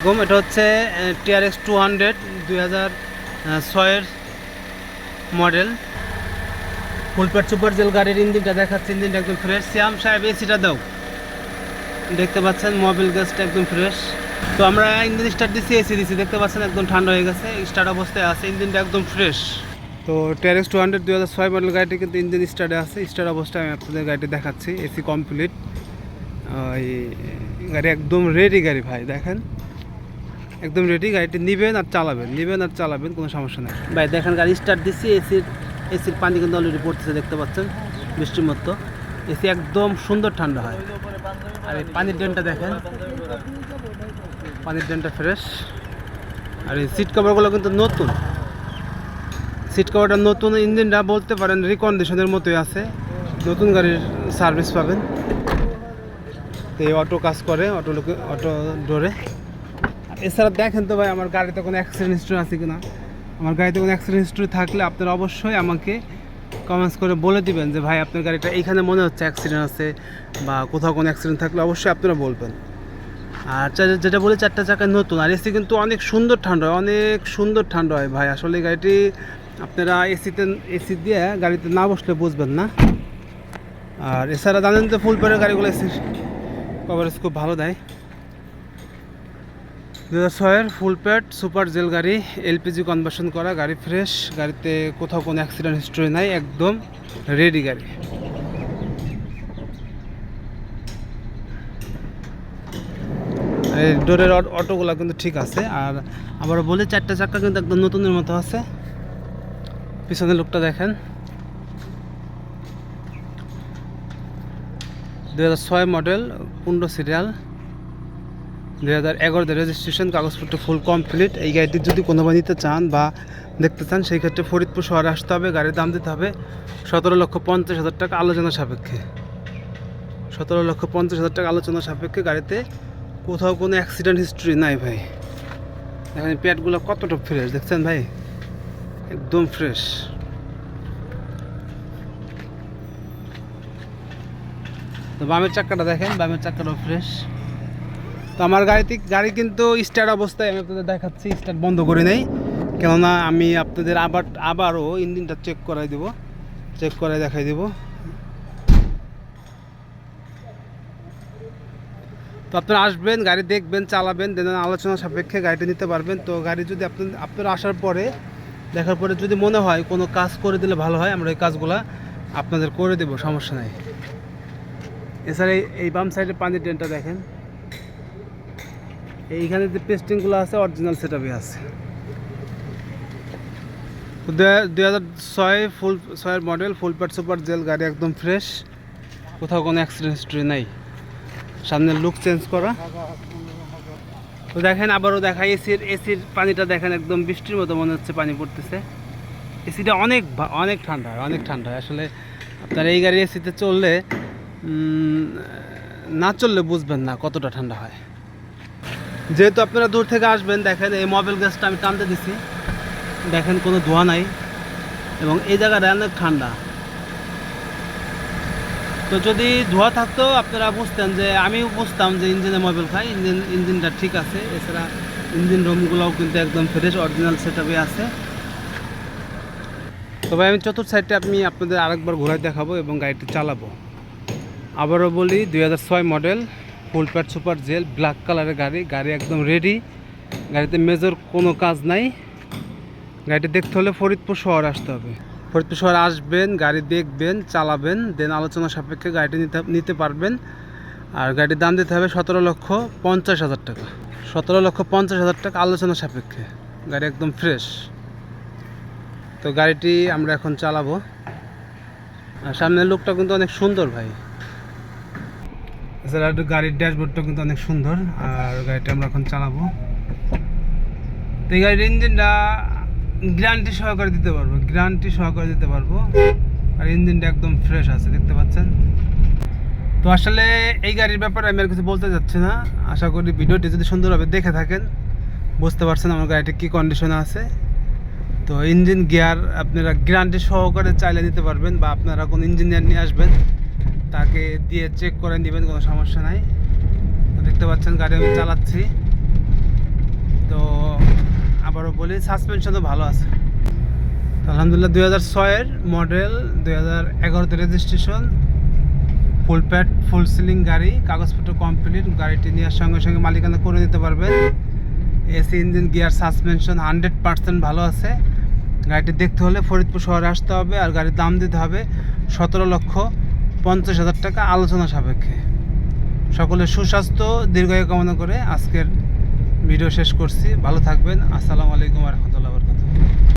এরকম এটা হচ্ছে টিআরএক্স টু হান্ড্রেড, দুই হাজার ছয়ের মডেল। ফুলপ্যাট সুপার জেল গাড়ির ইঞ্জিনটা দেখাচ্ছে, ইঞ্জিনটা একদম ফ্রেশ শ্যাম সাহেব এসিটা দাও। দেখতে পাচ্ছেন মোবিল গ্যাসটা একদম ফ্রেশ তো আমরা ইঞ্জিন স্টার্ট দিচ্ছি এসি দিচ্ছি দেখতে পাচ্ছেন, একদম ঠান্ডা হয়ে গেছে স্টার্ট অবস্থায় আছে, ইঞ্জিনটা একদম ফ্রেশ তো টিআরএক্স টু হান্ড্রেড, দুই হাজার ছয় মডেল গাড়িটি কিন্তু ইঞ্জিন স্টার্টে আছে স্টার্ট অবস্থায় আমি আপনাদের গাড়িটি দেখাচ্ছি এসি কমপ্লিট ওই গাড়ি একদম রেডি গাড়ি ভাই, দেখেন। একদম রেডি গাড়িটি নিবেন আর চালাবেন, নিবেন আর চালাবেন, কোনো সমস্যা নেই। ভাই, দেখেন গাড়ি স্টার্ট দিচ্ছি এসির এসির পানি কিন্তু অলরেডি পড়তেছে, দেখতে পাচ্ছেন? বৃষ্টির মতো। এসি একদম সুন্দর ঠান্ডা হয়। আর এই পানির ড্রেনটা দেখেন। পানির ড্রেনটা ফ্রেশ আর এই সিট কভারগুলো কিন্তু নতুন। সিট কভারটা নতুন, ইঞ্জিনটা বলতে পারেন রিকন্ডিশনের মতোই আছে। নতুন গাড়ির সার্ভিস পাবেন। তো এই অটো কাজ করে অটো লোকে অটো ডোরে এছাড়া দেখেন তো ভাই, আমার গাড়িতে কোনো অ্যাক্সিডেন্ট হিস্ট্রি আছে কিনা? আমার গাড়িতে কোনো অ্যাক্সিডেন্ট হিস্ট্রি থাকলে আপনারা অবশ্যই আমাকে কমেন্টস করে বলে দিবেন যে, ভাই, আপনার গাড়িটা এইখানে মনে হচ্ছে অ্যাক্সিডেন্ট আছে বা কোথাও কোনো অ্যাক্সিডেন্ট থাকলে অবশ্যই আপনারা বলবেন। আর যেটা বলে, চারটা চাকায় নতুন। আর এসি কিন্তু অনেক সুন্দর ঠান্ডা হয়, অনেক সুন্দর ঠান্ডা হয় ভাই। আসলে গাড়িটি আপনারা এসিতে, এসি দিয়ে গাড়িতে না বসলে বুঝবেন না। আর এছাড়া জানেন তো ফুল পেরের গাড়িগুলো এসির কভারেজ খুব ভালো দেয়। দু হাজার ছয়ের ফুল প্যাড, সুপার জেল গাড়ি, এলপিজি কনভার্সন করা, গাড়ি ফ্রেশ গাড়িতে কোথাও কোনো অ্যাক্সিডেন্ট হিস্ট্রি নাই, একদম রেডি গাড়ি। এই ডোরের অটোগুলো কিন্তু ঠিক আছে, আর আবার বলি, চারটে চাক্কা কিন্তু একদম নতুনের মতো আছে। পিছনের লোকটা দেখেন। দু হাজার ছয় মডেল পনেরো সিরিয়াল দুই হাজার এগারোতে রেজিস্ট্রেশন কাগজপত্র ফুল কমপ্লিট এই গাড়িটি যদি কোনোভাবে নিতে চান বা দেখতে চান, সেই ক্ষেত্রে ফরিদপুর শহরে আসতে হবে, গাড়ির দাম দিতে হবে সতেরো লক্ষ পঞ্চাশ হাজার টাকা আলোচনা সাপেক্ষে। সতেরো লক্ষ পঞ্চাশ হাজার টাকা আলোচনা সাপেক্ষে গাড়িতে কোথাও কোনো অ্যাক্সিডেন্ট হিস্ট্রি নাই ভাই। এখানে প্যাডগুলো কতটা ফ্রেশ দেখছেন ভাই? একদম ফ্রেশ তো বামের চাক্কাটা দেখেন, বামের চাক্কাটাও ফ্রেশ তো আমার গাড়িতে গাড়ি কিন্তু স্টার্ট অবস্থায় আমি আপনাদের দেখাচ্ছি, স্টার্ট বন্ধ করে নেই। কেননা আমি আপনাদের আবার আবারও ইঞ্জিনটা চেক করাই দেবো। চেক করাই দেখাই দেবো। তো আপনারা আসবেন, গাড়ি দেখবেন, চালাবেন, দেন আলোচনা সাপেক্ষে গাড়িটা নিতে পারবেন। তো গাড়ি যদি আপনার আপনারা আসার পরে দেখার পরে যদি মনে হয় কোনো কাজ করে দিলে ভালো হয়, আমরা এই কাজগুলা আপনাদের করে দেবো, সমস্যা নাই। এছাড়া এই- বাম সাইডে পানির ড্রেনটা দেখেন। এইখানে যে পেস্টিংগুলো আছে অরিজিনাল সেটআপই আছে। দুই হাজার ছয় ফুল ছয়ের model full pad super gel গাড়ি একদম ফ্রেশ কোথাও কোনো অ্যাক্সিডেন্ট হিস্ট্রি নাই। সামনের লুক চেঞ্জ করা। তো দেখেন, আবারও দেখা এসির এসির পানিটা দেখেন, একদম বৃষ্টির মতো মনে হচ্ছে পানি পড়তেছে। এসিটা অনেক অনেক ঠান্ডা হয় অনেক ঠান্ডা। হয় আসলে আপনার এই গাড়ি এসিতে চললে না চললে বুঝবেন না কতটা ঠান্ডা হয়। যেহেতু আপনারা দূর থেকে আসবেন, দেখেন এই মোবাইল গ্যাসটা আমি টানতে দিছি। দেখেন কোনো ধোঁয়া নাই এবং এই জায়গাটা অনেক ঠান্ডা। তো যদি ধোঁয়া থাকতো, আপনারা বুঝতেন যে আমিও বুঝতাম যে ইঞ্জিনে মোবাইল খাই ইঞ্জিন, ইঞ্জিনটা ঠিক আছে। এছাড়া ইঞ্জিন রুমগুলোও কিন্তু একদম ফ্রেশ অরিজিনাল সেটআপে আছে। তবে আমি চতুর্থ সাইডটা আমি আপনাদের আরেকবার ঘোরায় দেখাবো এবং গাড়িটি চালাবো। আবারও বলি, দুই হাজার ছয় model full pad super gel black কালারের গাড়ি গাড়ি একদম রেডি গাড়িতে মেজর কোনো কাজ নাই। গাড়িটি দেখতে হলে ফরিদপুর শহর আসতে হবে। ফরিদপুর শহর আসবেন, গাড়ি দেখবেন, চালাবেন দেন আলোচনা সাপেক্ষে গাড়িটি নিতে নিতে পারবেন। আর গাড়ির দাম দিতে হবে সতেরো লক্ষ পঞ্চাশ হাজার টাকা। সতেরো লক্ষ পঞ্চাশ হাজার টাকা আলোচনা সাপেক্ষে। গাড়ি একদম ফ্রেশ তো গাড়িটি আমরা এখন চালাবো। আর সামনের লোকটা কিন্তু অনেক সুন্দর ভাই। এছাড়া একটু গাড়ির ড্যাশবোর্ডটা কিন্তু অনেক সুন্দর, আর গাড়িটা আমরা এখন চালাবো। তো এই গাড়ির ইঞ্জিনটা গ্যারান্টি সহকারে দিতে পারব, গ্যারান্টি সহকারে দিতে পারব, আর ইঞ্জিনটা একদম ফ্রেশ আছে, দেখতে পাচ্ছেন? তো আসলে এই গাড়ির ব্যাপারে আমি আর কিছু বলতে যাচ্ছি না। আশা করি ভিডিওটি যদি সুন্দরভাবে দেখে থাকেন, বুঝতে পারছেন আমার গাড়িটা কী কন্ডিশনে আছে। তো ইঞ্জিন গিয়ার আপনারা গ্যারান্টি সহকারে চাইলে নিতে পারবেন, বা আপনারা কোনো ইঞ্জিনিয়ার নিয়ে আসবেন তাকে দিয়ে চেক করে নেবেন, কোনো সমস্যা নাই। দেখতে পাচ্ছেন গাড়ি আমি চালাচ্ছি। তো আবারও বলি সাসপেনশনও ভালো আছে। আলহামদুলিল্লাহ দুই হাজার ছয়ের মডেল দুই হাজার এগারোতে registration full pad full sealing গাড়ি, কাগজপত্র কমপ্লিট গাড়িটি নেওয়ার সঙ্গে সঙ্গে মালিকানা করে দিতে পারবেন। AC engine, gear suspension hundred percent ভালো আছে। গাড়িটি দেখতে হলে ফরিদপুর শহরে আসতে হবে আর গাড়ির দাম দিতে হবে সতেরো লক্ষ। পঞ্চাশ হাজার টাকা আলোচনা সাপেক্ষে। সকলে সুস্বাস্থ্য, দীর্ঘায়ু কামনা করে আজকের ভিডিও শেষ করছি। ভালো থাকবেন। আসসালামু আলাইকুম রহমতুল্লাহ।